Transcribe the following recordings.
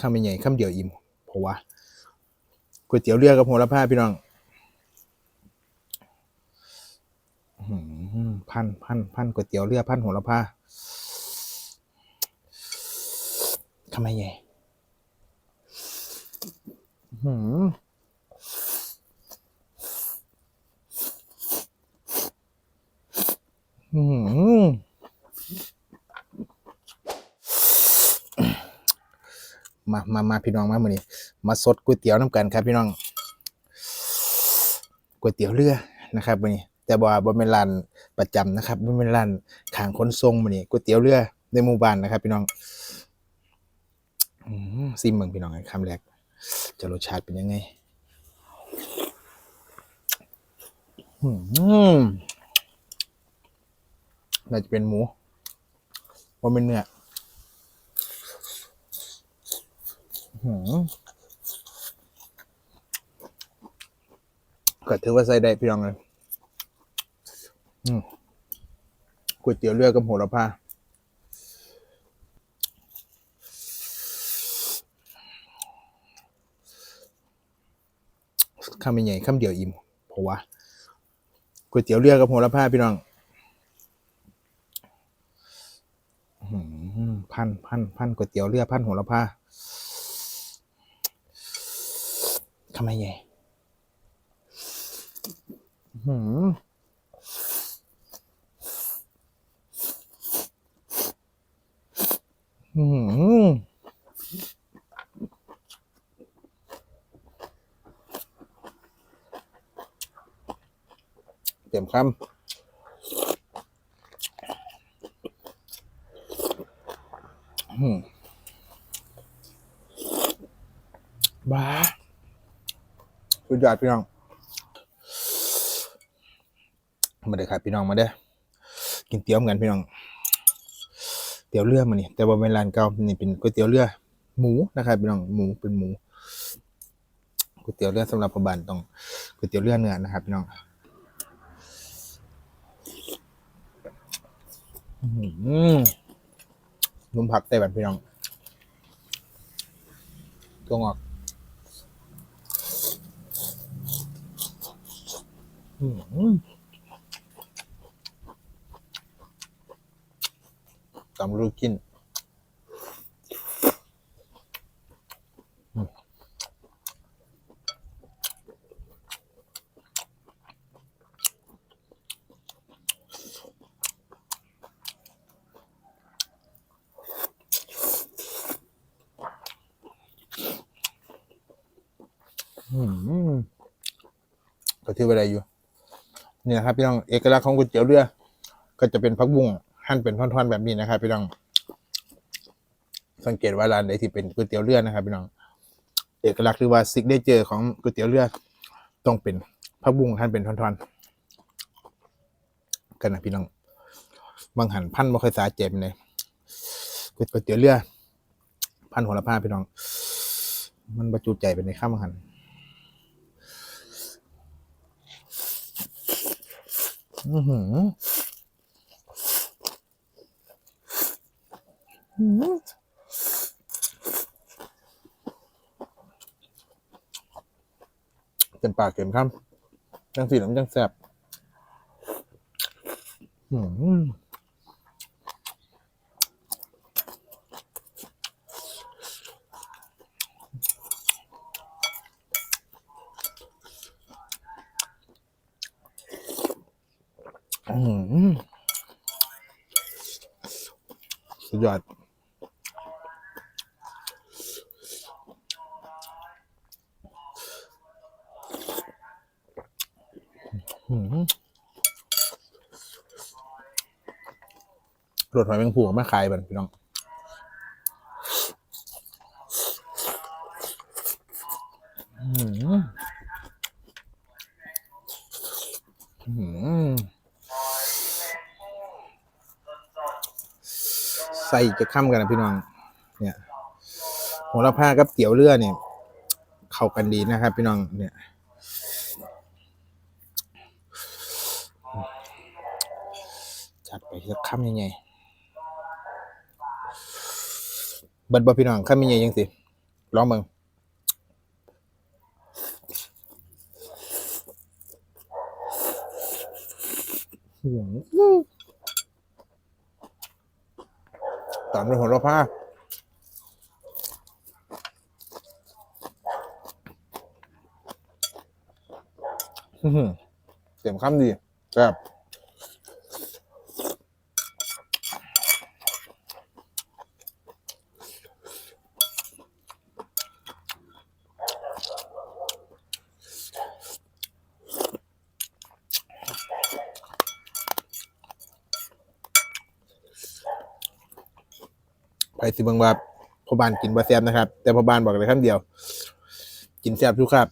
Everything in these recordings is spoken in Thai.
คำใหญ่ๆคำเดียวอิ่มเพราะว่าก๋วยเตี๋ยวเรือกับโหระพาพี่น้องพันพันพันก๋วยเตี๋ยวเรือพันโหระพาคำใหญ่หืออื้อหือ มามามาพี่น้องมาเมื้อนี้มาสดก๋วยเตี๋ยวน้ำกันครับ พี่น้องก๋วยเตี๋ยวเรือนะครับมื้อนี้แต่บ่ว่าบ่แม่นร้านประจำนะครับบ่แม่นร้านขางขนส่งมื้อนี้ก๋วยเตี๋ยวเรือในหมู่บ้านนะครับ พี่น้องซิมเบิ่งพี่น้องคำแรกจะรสชาติเป็นยังไงอืมน่าจะเป็นหมูบ่เป็นเนื้อ หืม ก็ถือว่าใส่ได้พี่น้องเลยก๋วยเตี๋ยวเรือกับโหระพาคำใหญ่ๆคำเดียวอิ่มเพราะว่าก๋วยเตี๋ยวเรือกับโหระพาพี่น้องพันพันพันก๋วยเตี๋ยวเรือพันโหระพา ทำไมใหญ่หืมหืมเต็มคำหืมบ้า สุ ดยอดพี่น้องมาเด้อครับพี่น้องมาเด้อกินเตี๋ยวกันพี่น้อง เตี๋ยวเรือมานี่แต่ว่าเป็นร้านเก่านี่เป็นก๋วยเตี๋ยวเรือ หมูนะครับพี่น้องหมูเป็นหมูก๋วยเตี๋ยวเรือสำหรับพ่อบ้านต้องก๋วยเตี๋ยวเรือเนื้อนะครับพี่น้องอื้อหือนุ่มผักแต่แบบพี่น้องตัวงอก อืม ตำลูกินอืมก็ถือว่าอะไรอยู่ นี่นะครับพี่น้องเอกลักษณ์ของก๋วยเตี๋ยวเรือ ก็จะเป็นผักบุ้งหั่นเป็นท่อนๆแบบนี้นะครับพี่น้อง สังเกตว่าร้านใดที่เป็นก๋วยเตี๋ยวเรือนะครับพี่น้อง เอกลักษณ์หรือว่าซิกเนเจอร์ของก๋วยเตี๋ยวเรือต้องเป็นผักบุ้งหั่นเป็นท่อนๆ กันนะพี่น้อง บางหันพันบ่ค่อยสาเจ็บเลยก๋วยเตี๋ยวเรือ พันหัวละผ้าพี่น้อง มันบรรจุใจเป็นในข้ามบางหัน อือหือเต็มปากเต็มคำจังสีน้ำจังแสบอืม สุดยอดรถหอยแมงผู่มาขายบันพี่น้อง ใส่จะค้ำกันนะพี่น้อง เนี่ยโหระพากับเตี๋ยวเรือเนี่ยเข้ากันดีนะครับ พี่น้องเนี่ยจัดไปสักคำยังไงเบิดบ่พี่น้องคำยังไงยังสิลองเบิ่งอื้อหือ ตามด้วยหัวเราะผ้าเต็มคำดีแบบ สิเบิ่งว่าพ่อบ้านกินบ่แซ่บนะครับ แต่พ่อบ้านบอกเลยคำเดียว กินแซ่บทุกครับ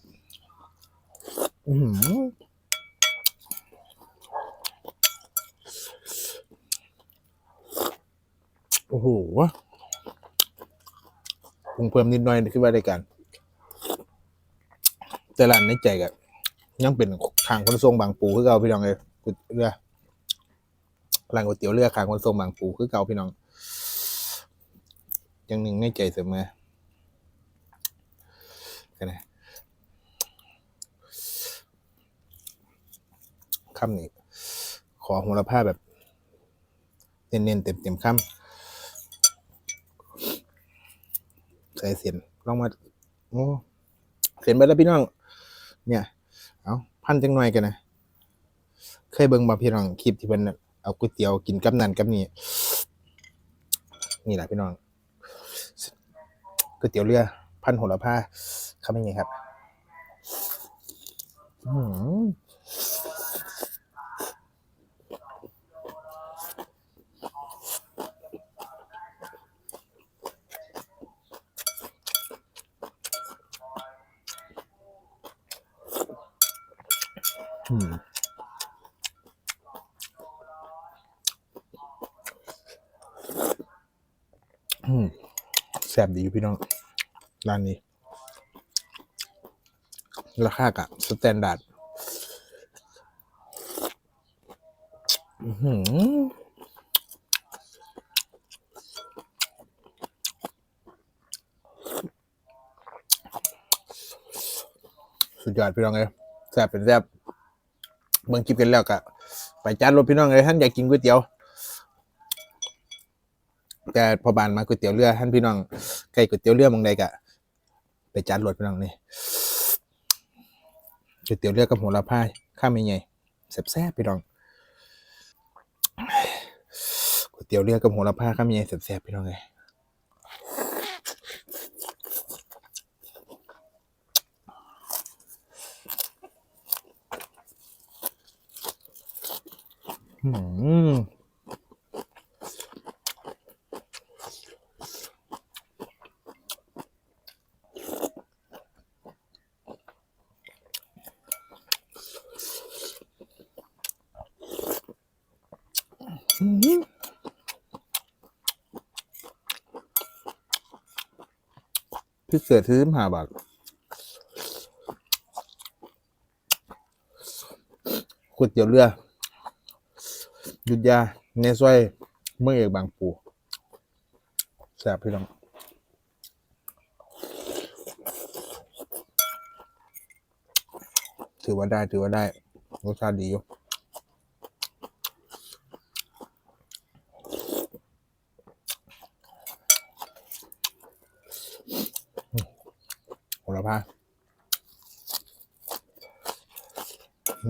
อืโอ้โหปรุงเพิ่มนิดหน่อยคือว่าได้กันแต่ร้านในใจก็ยังเป็นทางคนทรงบางปูคือเก่าพี่น้องเลยเรือร้านก๋วยเตี๋ยวเรือทางคนทรงบางปูคือเก่าพี่น้อง ยังหนึ่งในใจเสมอกันนะคำนี้ ขอหัวละผ้าแบบเน้นๆเต็มๆคำใส่เสียนลองมาโอ้เสียนไปแล้วพี่น้อง เนี่ย เอาพันจังหน่อยกันนะเคยเบิ่งบ่พี่น้องคลิปที่เพิ่นเอาก๋วยเตี๋ยวกินกับนั่นกับนี่นี่แหละพี่น้อง ก๋วยเตี๋ยวเรือพันโหระพาเขาเป็นไงครับอืมอืม แซ่บดีอยู่พี่น้อง ร้านนี้ ราคากะสแตนดาร์ดสุดยอดพี่น้องเลยแซ่บเป็นแซ่บเบิ่งคลิปกันแล้วกะไปจานรถพี่น้องเลยท่านอยากกินก๋วยเตี๋ยว แต่พอบานมาก๋วยเตี๋ยวเรือท่านพี่น้องใกล้ก๋วยเตี๋ยวเรือมองใดกะ ไปจานรถพี่น้องนี่ก๋วยเตี๋ยวเรือกับโหระพาข้ามยังไงแซ่บๆพี่น้องก๋วยเตี๋ยวเรือกับโหระพาข้ามยังไงแซ่บๆพี่น้องเลยอืม พิเศษที่สิบห้าบาทก๋วยเตี๋ยวเรืออยุดยา ในซอยเมืองเอกบางปูแซ่บพี่น้องถือว่าได้ ถือว่าได้ รสชาติดีอยู่ โหระพา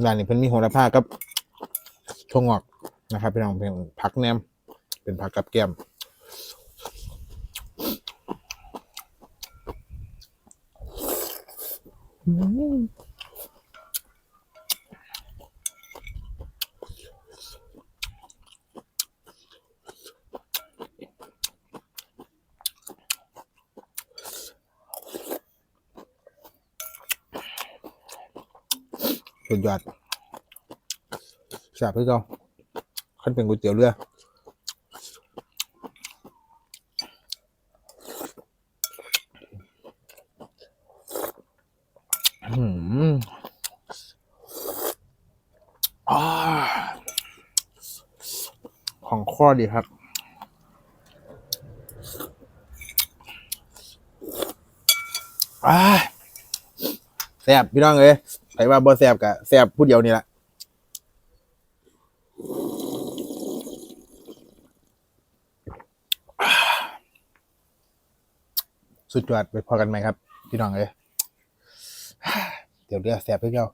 ร้านนี้เพิ่นมีโหระพากับถั่วงอกนะครับพี่น้องเป็นผักแหนมเป็นผักกับแก้ม สุดยอดแซ่บพี่เจ้าขั้นเป็นก๋วยเตี๋ยวเรืออืมของข้อดีครับอ้าแซ่บพี่น้องเอ้ย ใครว่าบ่แซ่บกะแซ่บผู้เดียวนี่แหละสุดยอดไปพอกันไหมครับ พี่น้องเอ้ยเดี๋ยวเรือแซบเพื่อเจ้า